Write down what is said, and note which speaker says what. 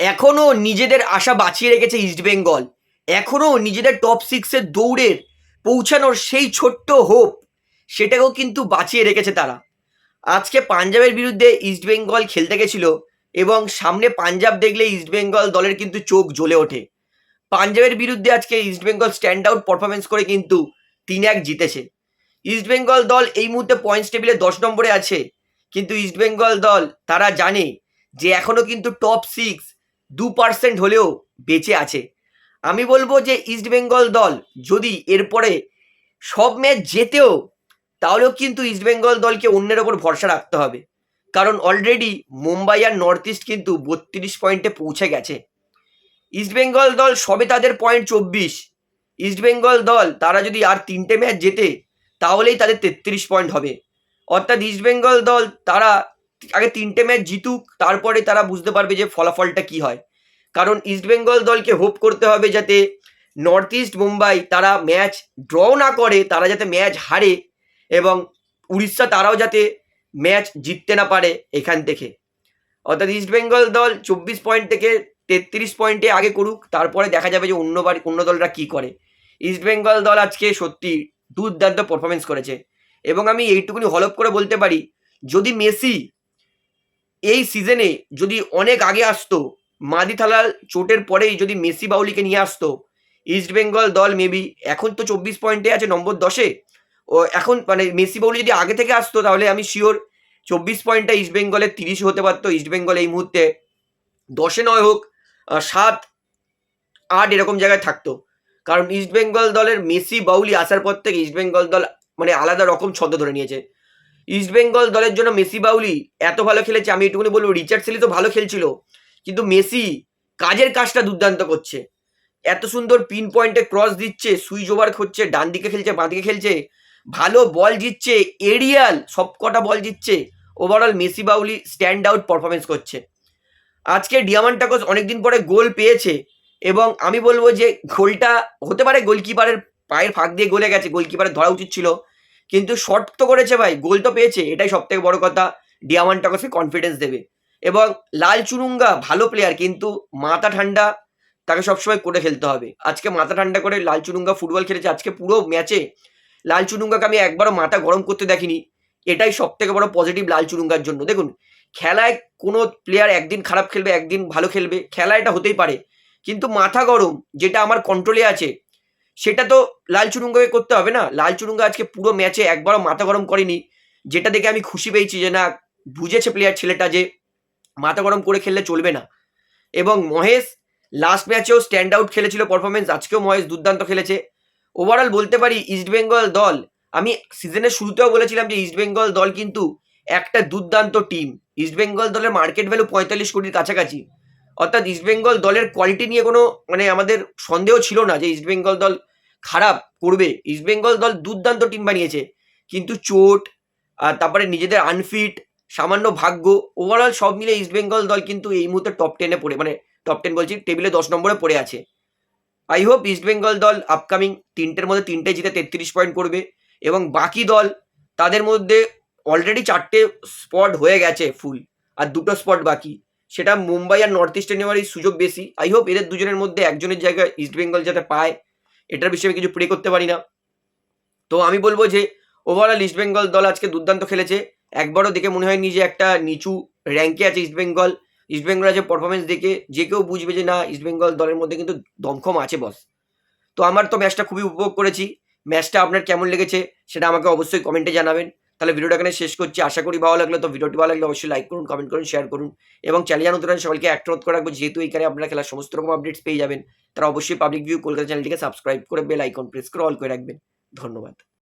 Speaker 1: এখনও নিজেদের আশা বাঁচিয়ে রেখেছে ইস্টবেঙ্গল এখনও নিজেদের টপ সিক্সের দৌড়ের পৌঁছানোর সেই ছোট্ট হোপ সেটাকেও কিন্তু বাঁচিয়ে রেখেছে তারা। আজকে পাঞ্জাবের বিরুদ্ধে ইস্টবেঙ্গল খেলতে গেছিল এবং সামনে পাঞ্জাব দেখলে ইস্টবেঙ্গল দলের কিন্তু চোখ জ্বলে ওঠে। পাঞ্জাবের বিরুদ্ধে আজকে ইস্টবেঙ্গল স্ট্যান্ড আউট পারফরমেন্স করে কিন্তু তিন এক জিতেছে। ইস্টবেঙ্গল দল এই মুহূর্তে পয়েন্টস টেবিলে দশ নম্বরে আছে, কিন্তু ইস্টবেঙ্গল দল তারা জানে যে এখনও কিন্তু টপ সিক্স দু পার্সেন্ট হলেও বেঁচে আছে। আমি বলব যে ইস্টবেঙ্গল দল যদি এরপরে সব ম্যাচ জেতেও, তাহলেও কিন্তু ইস্টবেঙ্গল দলকে অন্যের ওপর ভরসা রাখতে হবে। কারণ অলরেডি মুম্বাই আর নর্থ ইস্ট কিন্তু বত্রিশ পয়েন্টে পৌঁছে গেছে। ইস্টবেঙ্গল দল সবে তাদের পয়েন্ট চব্বিশ। ইস্টবেঙ্গল দল, তারা যদি আর তিনটে ম্যাচ জেতে, তাহলেই তাদের তেত্রিশ পয়েন্ট হবে। অর্থাৎ ইস্টবেঙ্গল দল, তারা আগে তিনটে ম্যাচ জিতুক, তারপরে তারা বুঝতে পারবে যে ফলাফলটা কি হয়। কারণ ইস্টবেঙ্গল দলকে হোপ করতে হবে যাতে নর্থ ইস্ট মুম্বাই তারা ম্যাচ ড্র না করে, তারা যাতে ম্যাচ হারে এবং উড়িষ্যা তারাও যাতে ম্যাচ জিততে না পারে এখান থেকে। অর্থাৎ ইস্টবেঙ্গল দল চব্বিশ পয়েন্ট থেকে তেত্রিশ পয়েন্টে আগে করুক, তারপরে দেখা যাবে যে অন্য বাড়ি অন্য দলরা কী করে। ইস্টবেঙ্গল দল আজকে সত্যি দুর্দান্ত পারফরমেন্স করেছে। এবং আমি এইটুকুনি হলপ করে বলতে পারি, যদি মেসি এই সিজনে যদি অনেক আগে আসতো মাদি থালাল চোটের পরেই যদি মেসি বাউলিকে নিয়ে আসতো ইস্টবেঙ্গল দল মেবি এখন তো চব্বিশ পয়েন্টে আছে, নম্বর দশে। ও এখন মানে মেসি বাউলি যদি আগে থেকে আসতো, তাহলে আমি শিওর চব্বিশ পয়েন্টটা ইস্টবেঙ্গলের তিরিশ হতে পারতো ইস্টবেঙ্গল এই মুহূর্তে। দশে নয় হোক সাত, আট এরকম জায়গায় থাকতো। কারণ ইস্টবেঙ্গল দলের মেসি বাউলি আসার পর থেকে ইস্টবেঙ্গল দল মানে আলাদা রকম ছন্দ ধরে নিয়েছে। ইস্টবেঙ্গল দলের জন্য মেসি বাউলি এত ভালো খেলেছে, আমি এটুকুনি বলব রিচার্ড সেলি তো ভালো খেলছিল। কিন্তু মেসি কাজের কাজটা দুর্দান্ত করছে। এত সুন্দর পিন পয়েন্টে ক্রস দিচ্ছে, সুইচ ওভার করছে, ডান দিকে খেলছে, বাঁ দিকে খেলছে, ভালো বল জিতছে, এরিয়াল সব কটা বল জিতছে overall Messi Bouli stand out performance করছে। আজকে ডিয়ামান ডিয়ামান্টাকোস অনেকদিন পরে গোল পেয়েছে এবং আমি বলব যে গোলটা হতে পারে গোলকিপারের পায়ের ফাঁক দিয়ে গোলে গেছে, গোলকিপারের ধরা উচিত ছিল, কিন্তু শর্ট তো করেছে ভাই, গোল তো পেয়েছে, এটাই সব থেকে বড় কথা ডিয়ামান ডিয়ামান্টাকোসকে কনফিডেন্স দেবে। এবং লাল চুরুঙ্গা ভালো প্লেয়ার কিন্তু মাথা ঠান্ডা তাকে সবসময় করে খেলতে হবে। আজকে মাথা ঠান্ডা করে লাল চুরুঙ্গা ফুটবল খেলেছে, আজকে পুরো ম্যাচে লাল চুরুঙ্গাকে আমি একবারও মাথা গরম করতে দেখিনি। এটাই সব থেকে বড় পজিটিভ লাল চুরুঙ্গার জন্য। দেখুন, খেলায় কোনো প্লেয়ার একদিন খারাপ খেলবে, একদিন ভালো খেলবে, খেলা এটা হতেই পারে। কিন্তু মাথা গরম, যেটা আমার কন্ট্রোলে আছে, সেটা তো লাল চুরুঙ্গাকে করতে হবে না। লাল চুরুঙ্গা আজকে পুরো ম্যাচে একবারও মাথা গরম করেনি, যেটা দেখে আমি খুশি পেয়েছি যে না, বুঝেছে প্লেয়ার ছেলেটা যে মাথা গরম করে খেললে চলবে না। এবং মহেশ লাস্ট ম্যাচেও স্ট্যান্ড আউট খেলেছিল পারফরমেন্স আজকেও মহেশ দুর্দান্ত খেলেছে। ওভারঅল বলতে পারি ইস্টবেঙ্গল দল, আমি সিজনের শুরুতেও বলেছিলাম যে ইস্টবেঙ্গল দল কিন্তু একটা দুর্দান্ত টিম ইস্টবেঙ্গল দলের মার্কেট ভ্যালু পঁয়তাল্লিশ কোটির কাছাকাছি। অর্থাৎ ইস্টবেঙ্গল দলের কোয়ালিটি নিয়ে কোনো মানে আমাদের সন্দেহ ছিল না যে ইস্টবেঙ্গল দল খারাপ করবে। ইস্টবেঙ্গল দল দুর্দান্ত টিম বানিয়েছে। কিন্তু চোট, আর তারপরে নিজেদের আনফিট সামান্য ভাগ্য ওভারঅল সব মিলে ইস্টবেঙ্গল দল কিন্তু এই মুহূর্তে টপ টেনে পড়ে মানে টপ টেন বলছি টেবিলে দশ নম্বরে পড়ে আছে। আই হোপ ইস্টবেঙ্গল দল আপকামিং তিনটের মধ্যে তিনটে জিতে তেত্রিশ পয়েন্ট করবে, এবং বাকি দল তাদের মধ্যে অলরেডি চারটে স্পট হয়ে গেছে ফুল আর দুটো স্পট বাকি। সেটা মুম্বাই আর নর্থ ইস্টে নেওয়ারই সুযোগ বেশি। আই হোপ এদের দুজনের মধ্যে একজনের জায়গায় ইস্টবেঙ্গল যাতে পায়, এটার বিষয়ে আমি কিছু প্রে করতে পারি না। তো আমি বলব যে ওভারঅল ইস্টবেঙ্গল দল আজকে দুর্দান্ত খেলেছে। একবারও দেখে মনে হয়নি যে একটা নিচু র্যাঙ্কে আছে ইস্টবেঙ্গল ইস্টবেঙ্গল আছে পারফরমেন্স দেখে যে কেউ বুঝবে যে না ইস্টবেঙ্গল দলের মধ্যে কিন্তু দমখম আছে বস তো আমার তো ম্যাচটা খুবই উপভোগ করেছি। ম্যাচটা আপনার কেমন লেগেছে সেটা আমাকে অবশ্যই কমেন্টে জানাবেন। তাহলে ভিডিওটা এখানে শেষ করছি। আশা করি ভালো লাগল। তো ভিডিওটি ভালো লাগলে অবশ্যই লাইক করুন কমেন্ট করুন শেয়ার করুন। এবং চ্যানেল আছে সবাইকে অ্যাক্ট করে রাখব। যেহেতু এইখানে আপনারা খেলার সমস্ত রকম আপডেটস পেয়ে যাবেন, তারা অবশ্যই পাবলিক ভিউ কলকাতা চ্যানেলটিকে সাবস্ক্রাইব করে বেল আইকন প্রেস করে অল করে রাখবেন। ধন্যবাদ।